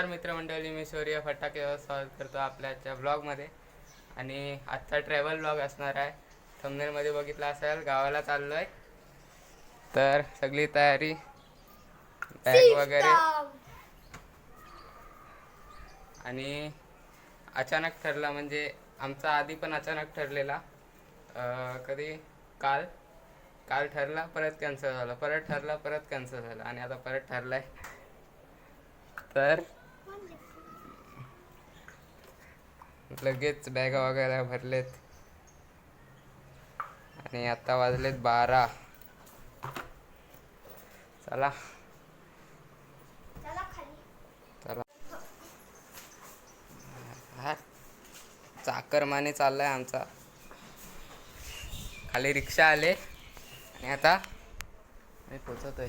नमस्कार मित्रमंडळी मी शौर्य फटाके स्वागत करतो आपल्याच्या ब्लॉगमध्ये आणि आजचा ट्रॅव्हल ब्लॉग असणार आहे. थंबनेलमध्ये बघितला असेल गावाला चाललो आहे तर सगळी तयारी बॅग वगैरे. आणि अचानक ठरलं म्हणजे आमचा आधी पण अचानक ठरलेला. कधी? काल. काल ठरला परत कॅन्सल झालं. परत ठरला परत कॅन्सल झालं. आणि आता परत ठरलाय. तर लगेच बॅगा वगैरे भरलेत. आणि आता वाजलेत बारा. चला. चला हा. चाकरमाने चाललाय आमचा. खाली रिक्षा आले. आणि आता मी पोचतोय.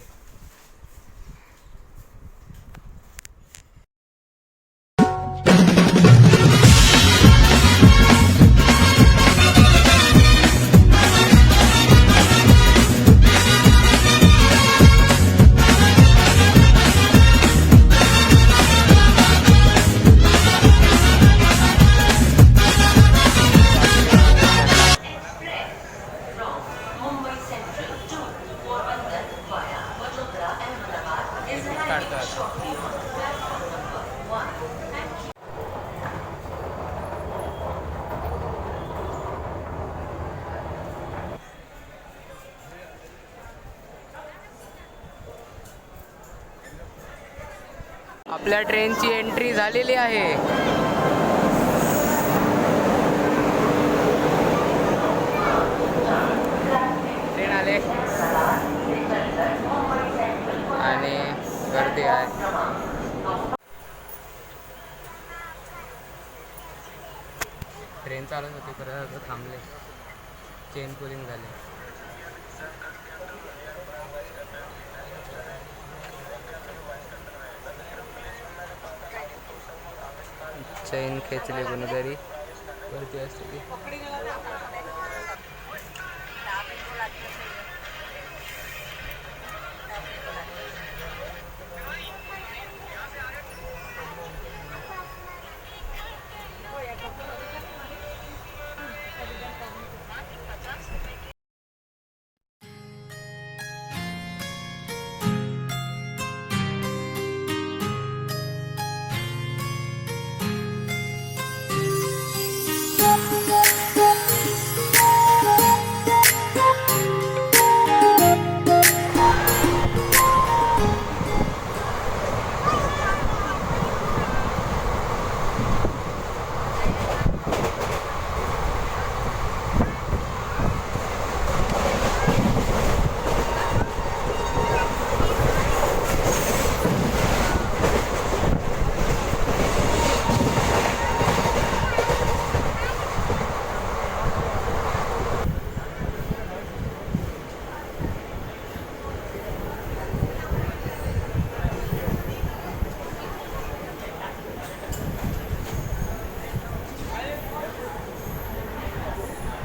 आपल्या ट्रेनची एंट्री झालेली आहे. ट्रेन आले. आणि गर्दी आहे. ट्रेन चालत होती परत थांबले. चेन कुलिंग झाले. चैन खेचले कोणीतरी. वरती असते ती.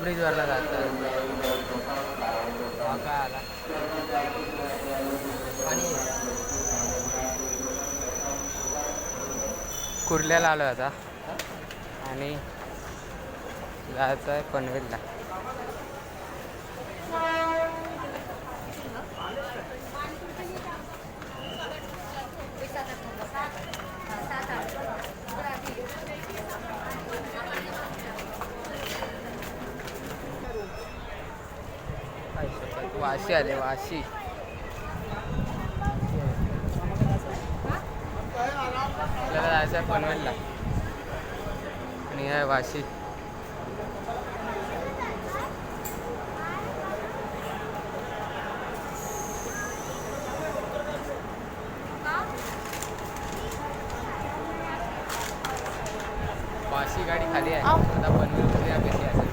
ब्रिजवरला ब्रिजवरनं जायचं हा काय आला? आणि कुर्ल्याला आलो आता. आणि जायचं आहे पनवेलला काय शपथ, वाशी आले वाशी. आपल्याला जायचं आहे पनवेलला. आणि आहे वाशी. वाशी गाडी खाली आहे. आता पनवेल बघूया कशी आहे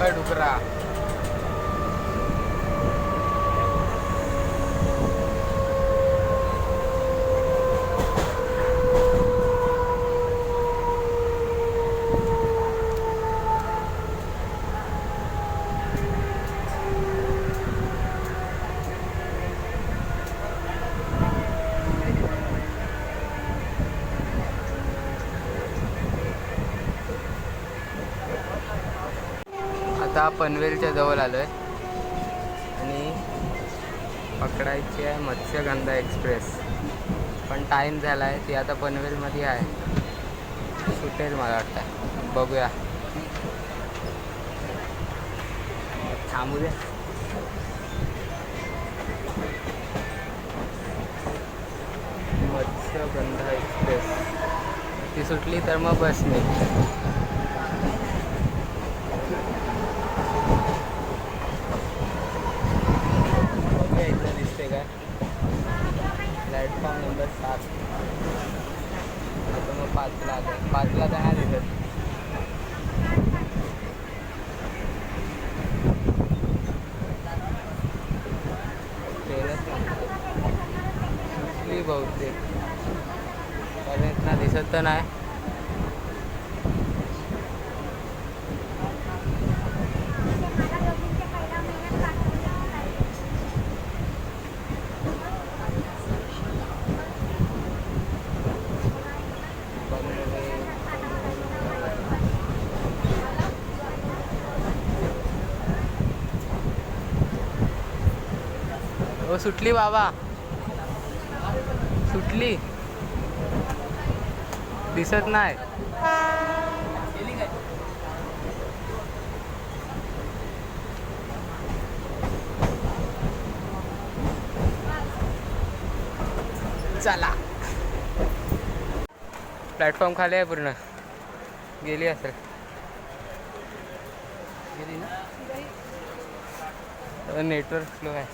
अय डुकरा आता पनवेलच्या जवळ आलो आहे आणि पकडायची आहे मत्स्यगंधा एक्सप्रेस. पण टाईम झाला आहे ती आता पनवेलमध्ये आहे. सुटेल मला वाटतं. बघूया. थांबू द्या मत्स्यगंधा एक्सप्रेस. ती सुटली तर मग बसने बघूया इथलं दिसते काय प्लॅटफॉर्म नंबर सात आता मग पाचला आलं पाचला तर नाही दिसत ट्रेनच नाही सुटली बहुतेक कारण इथनं दिसत तर नाही. हो सुटली बाबा सुटली दिसत नाही. चला. प्लॅटफॉर्म खाली आहे पूर्ण. गेली असेल. गेली ना? नेटवर्क स्लो आहे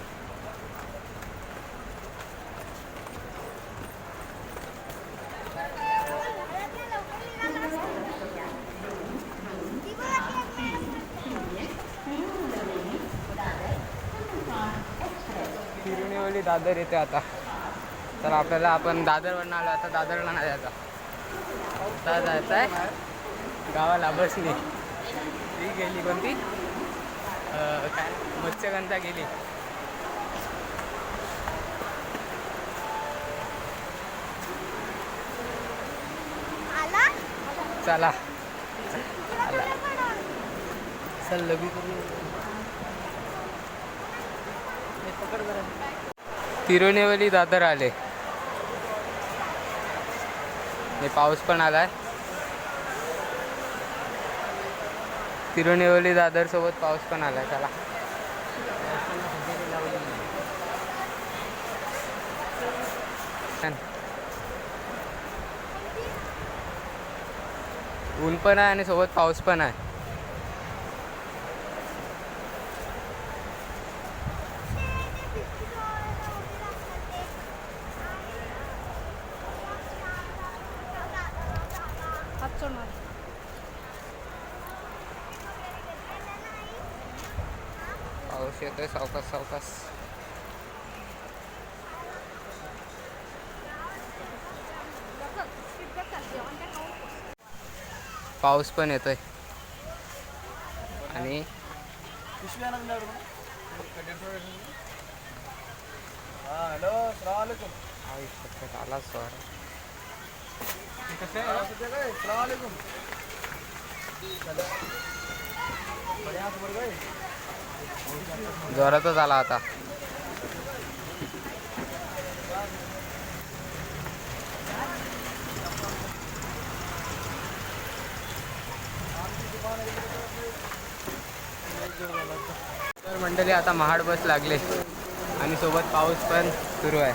तिरुनेवली दादर येते आता. तर आपल्याला आपण दादरवरनं आलो आता दादरला नाही जायचा. आता जायचं आहे गावाला बसने. ही गेली कोणती? काय? मत्स्यगंधा गेली. चला. चल लघु तिरुनेवली दादर आले. आणि पाऊस पण आलाय. तिरुनेवली दादर सोबत पाऊस पण आलाय चला. ऊन पण आहे आणि सोबत पाऊस पण आहे. जातोय सावकाश सावकाश पाऊस पण येतोय. आणि आला सर. कसं जोरातच आला आता. तर मंडळी आता महाड बस लागले. आणि सोबत पाऊस पण सुरू आहे.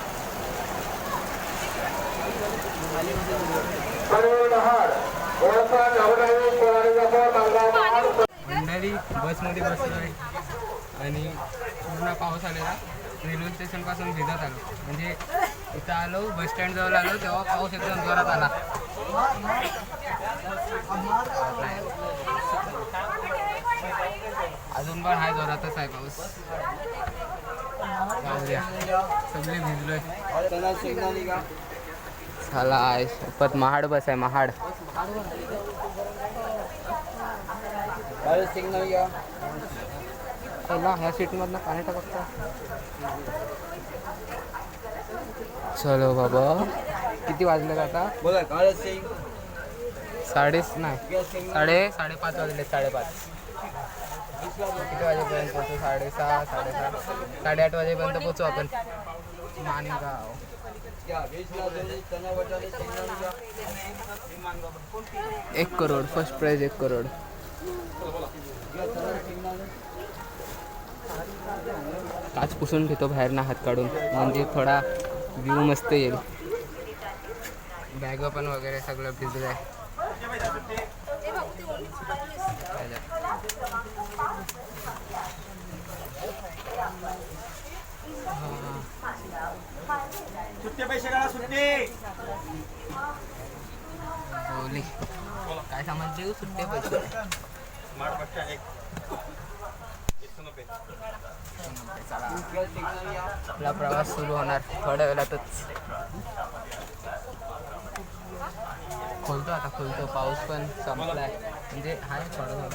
मंडळी बसमध्ये बसलो आहे आणि पूर्ण पाऊस आलेला. रेल्वे स्टेशनपासून भिजत आलो. म्हणजे इथं आलो बस स्टँड जवळ आलो तेव्हा पाऊस एकदम जोरात आला. अजून पण हाय जोरातच आहे पाऊस. जाऊ द्या. सगळे भिजलोय. झाला आहे परत महाड बस आहे महाड. चला ह्या सीटमधनं पाणी टाकता चलो बाबा. किती वाजले का आता? बोला साडेच नाही. साडे साडेपाच वाजले साडेपाच. किती वाजेपर्यंत पोहोचू? साडेसहा साडेसहा. साडेआठ वाजेपर्यंत पोहोचू आपण. माणगाव. एक करोड. फर्स्ट प्राइज एक करोड. काच पुसून घेतो बाहेरनं हात काढून. म्हणजे थोडा व्ह्यू मस्त येईल. बॅग पण वगैरे सगळं भिजलं आहे काय देऊ सुट्टे पैसे. आपला प्रवास सुरू होणार थोड्या वेळातच. खोलतो आता खोलतो. पाऊस पण संपलाय. म्हणजे हा थोडं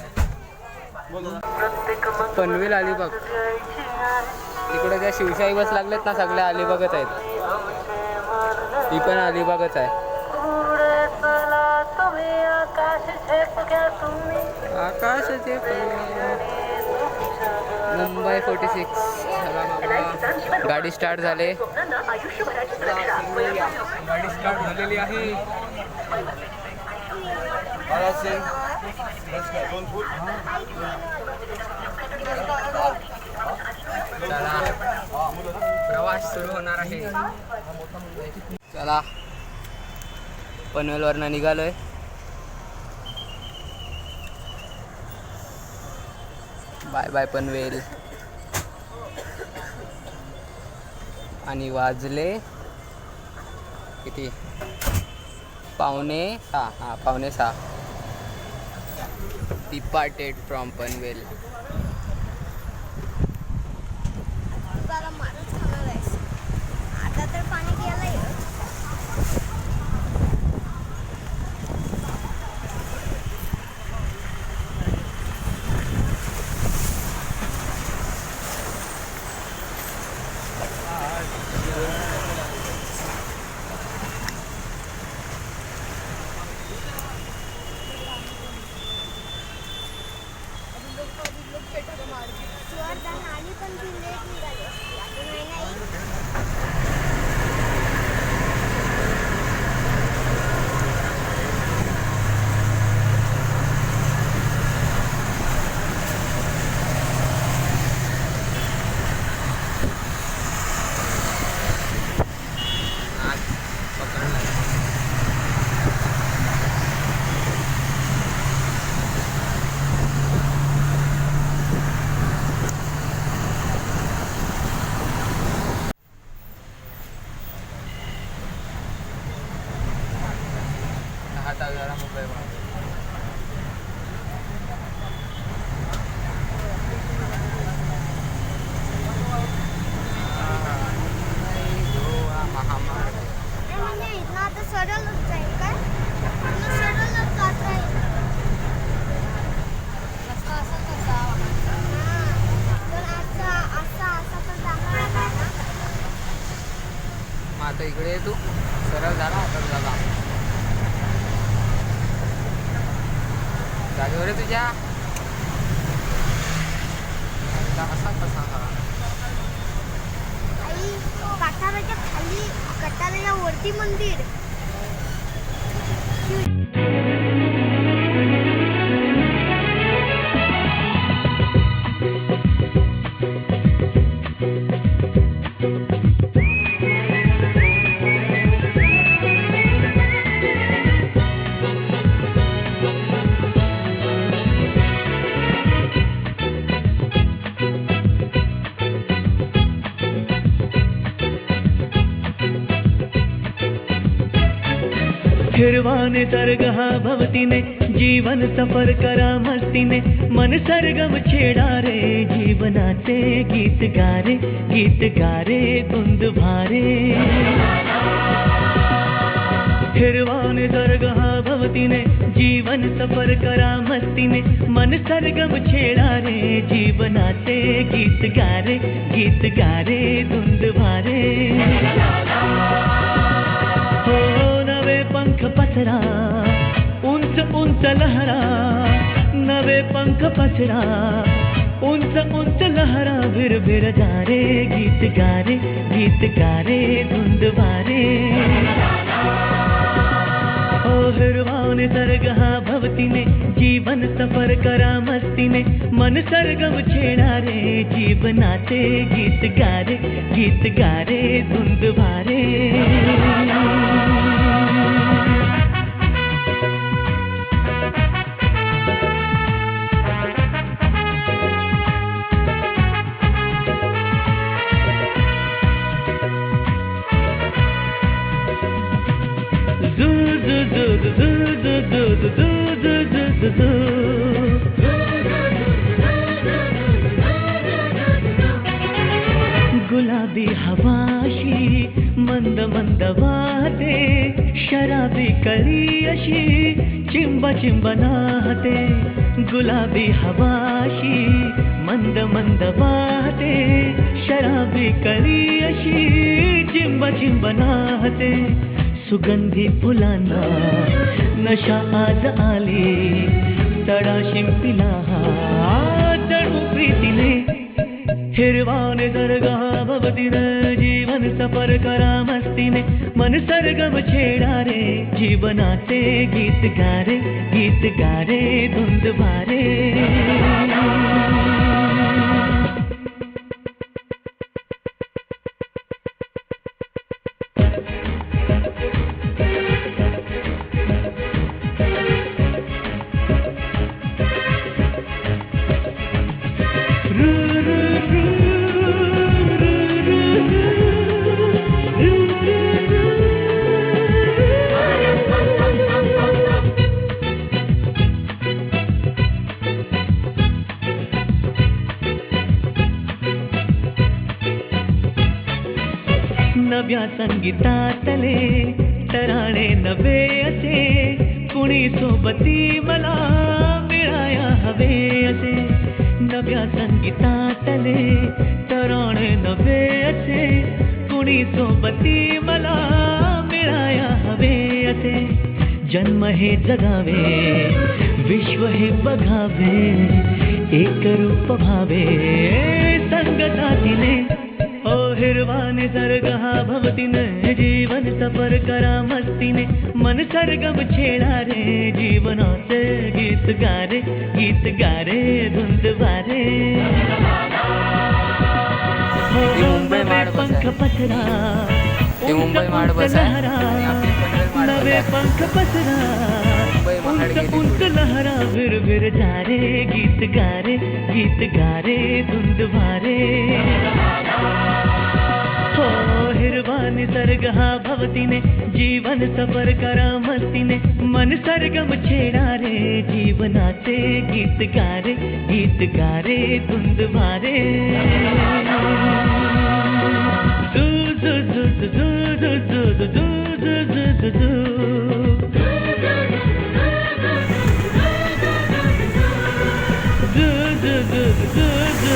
थोडं पनवेल अलिबाग. तिकडे ज्या शिवशाही बस लागलेत ना सगळ्या अलिबागच आहेत. ती पण अलिबागच आहे. आकाशाचे मुंबई फोर्टी सिक्स. गाडी स्टार्ट झाले. गाडी स्टार्ट झालेली आहे. प्रवास सुरू होणार आहे. चला. पनवेलवरनं निघालोय. बाय बाय पनवेल आणि वाजले किती? पावणे सहा. हां पावणे सहा. डिपार्टेड फ्रॉम पनवेल फिरवाने तरगहा भवतीने जीवन सफ़र करा मस्तीने मन सरगम छेडा रे, जीवनाचे गीत गारे गीत गारे धुंद भारे। फिरवाने तरगहा भवतीने जीवन सफ़र करा मस्ती ने। मन सरगम छेडा रे, जीवनाचे गीत गारे गीत गारे धुंद उंच लहरा नवे पंख पसरा उंच उंच लहरा भिर भिर जा रे गीत गारे गीत गारे रे धुंध बारे ओ हिरवाओं ने भवती ने, जीवन सफ़र करा मस्ती ने, मन सरगम छेड़ा रे जीवनाते गीत गा रे गीत गा रे धुंध बारे चिंब गुलाबी हवाशी मंद मंद वाहते शराबी करी अशी चिंब चिंब नाहते सुगंधी फुलांना नशा आज आली तडा शिंपिला हा जणू प्रीतीने हिरवाने दर्गा भवतीन जीवन सफर करा मस्तीने. मन सरगम छेडा रे. जीवनाचे गीत गारे गीत गारे धुंद भारे नव्या संगीतातले तराणे नवे असे. कुणी सोबती मला मिळाया हवे असे. नव्या संगीतातले तराणे नवे असे. कुणी सोबती मला मिळाया हवे असे. जन्म हे जगावे विश्व हे बघावे एक रूप भावे संगतातीने निर्वाणे सर्गः भवति न जीवन सफर करा मस्तीने मन सर्गम छेडा रे जीवनाचे गीत गारे गीत गारे धुंदवारे हो, हो, पंख पसरा. नवे पंख पसरा. मुंबई उंच उंच लहरा फिर फिर जा रे गीत गा रे गीत गा रे धुंद भारे हो हिरवा निसर्ग हा भवतीने जीवन सफर करा मस्तीने मन सरगम छेडा रे जीवनाचे गीत गा रे गीत गा रे धुंद भारे झू, झू, झू, झू, झू, झू, झू, झू, झू, झू,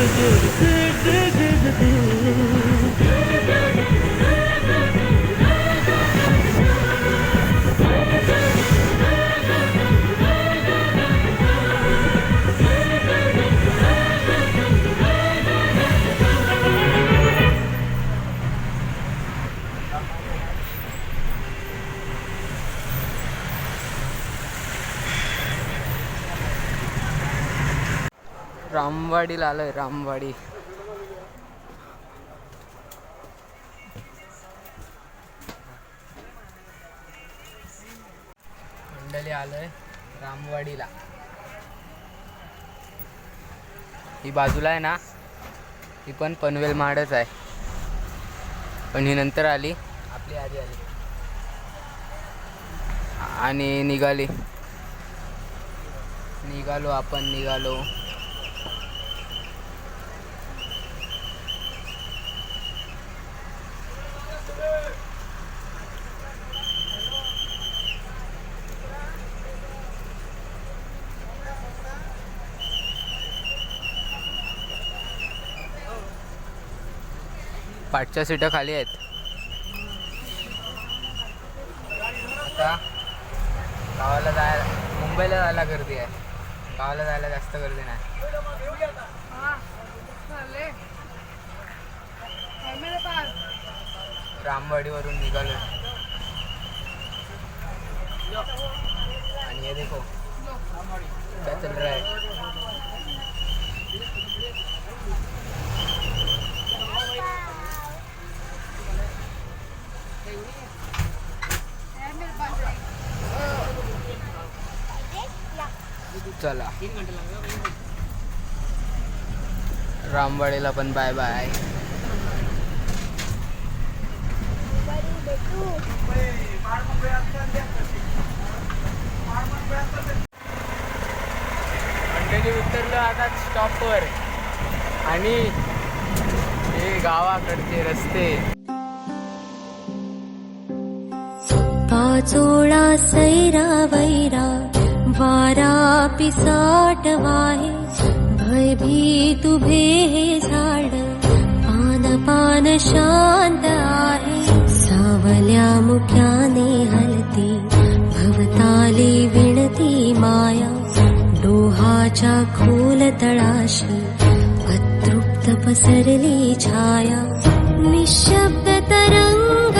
do do do do do do. रामवाडीला आलोय रामवाडी. मंडळी आलोय रामवाडीला. ही बाजूला आहे ना ही पण पनवेल माडच आहे. पण ही नंतर आली आपली आधी आली. आणि निघाली. निघालो आपण निघालो. पाठच्या सीटा खाली आहेत. आता गावाला जायला मुंबईला जायला गर्दी आहे. गावाला जायला जास्त गर्दी नाही. रामवाडीवरून निघालो आणि हे देखो क्या चल रहा है चला. रामवाडीला पण बाय बाय. मंडळी उतरलो आता स्टॉपवर आणि हे गावाकडचे रस्ते. पाचोळा सैरा वैरा. वारा पिसाट वाहे भयभीत हे झाड पान पान शांत आहे। सावल्या मुख्याने हलती भवताली विणती माया डोहाच्या खोल तळाशी अतृप्त पसरली छाया। निशब्द तरंग